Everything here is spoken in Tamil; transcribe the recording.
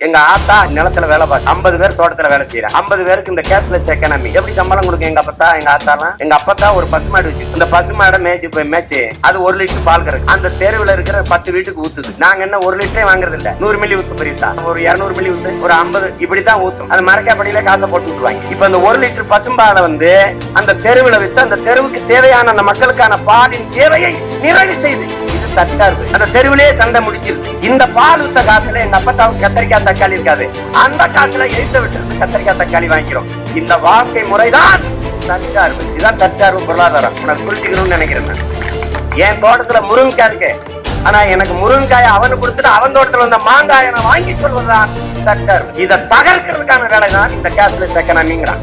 எங்க ஆத்தா நிலத்துல வேலை பார்க்க ஐம்பது பேர் தோட்டத்துல வேலை செய்யறேன் ஐம்பது பேருக்கு இந்த கேஷ்லெஸ் எக்கனாமி எப்படி சம்பளம் கொடுக்கும் எங்க அப்பத்தா எங்க ஆத்தாலாம்? எங்க அப்பத்தா ஒரு பசுமாடு வச்சு இந்த பசு மாடை மேய்ச்சி போய் மேய்ச்சி அது ஒரு லிட்டர் பால் கறக்கு அந்த தெருவுல இருக்கிற பத்து வீட்டுக்கு ஊத்துது. நாங்க என்ன ஒரு லிட்டரே வாங்குறது இல்ல. நூறு மில்லி ஊத்து பெரியதா? ஒரு இருநூறு மில்லி ஊத்து ஒரு ஐம்பது இப்படித்தான் ஊத்தும். அது மரக்காப்படியில காசை போட்டு விட்டுருவாங்க. இப்ப இந்த ஒரு லிட்டர் பசும்பாலை வந்து அந்த தெருவில் வித்து அந்த தெருவுக்கு தேவையான அந்த மக்களுக்கான பாலின் தேவையை நிறைவு செய்து தற்சார்பு அந்த தெருவிலே சண்டை முடிச்சிருது இந்த பால் வித்த காசுல எங்க அப்பத்தாவுக்கு கத்திரிக்காய் தக்காளி இருக்காது. அந்த காசுல எழுத்த விட்டு கத்திரிக்காய் தக்காளி வாங்கிக்கிறோம். இந்த வாழ்க்கை முறைதான் தற்சார்பு இதுதான் தற்சார்பு பொருளாதாரம். உனக்கு புரிஞ்சுக்கணும்னு நினைக்கிறேன் என் தோட்டத்துல முருங்கைக்காய் இருக்கு. ஆனா எனக்கு முருங்கைக்காய் அவனு கொடுத்துட்டு அவன் தோட்டத்துல வந்த மாங்காயை நான் வாங்கி சொல்வதுதான் தற்சார்பு இதை தகர்க்கிறதுக்கான வேலை தான் இந்த கேஷ்லெஸ் எக்கனாமிங்கிறான்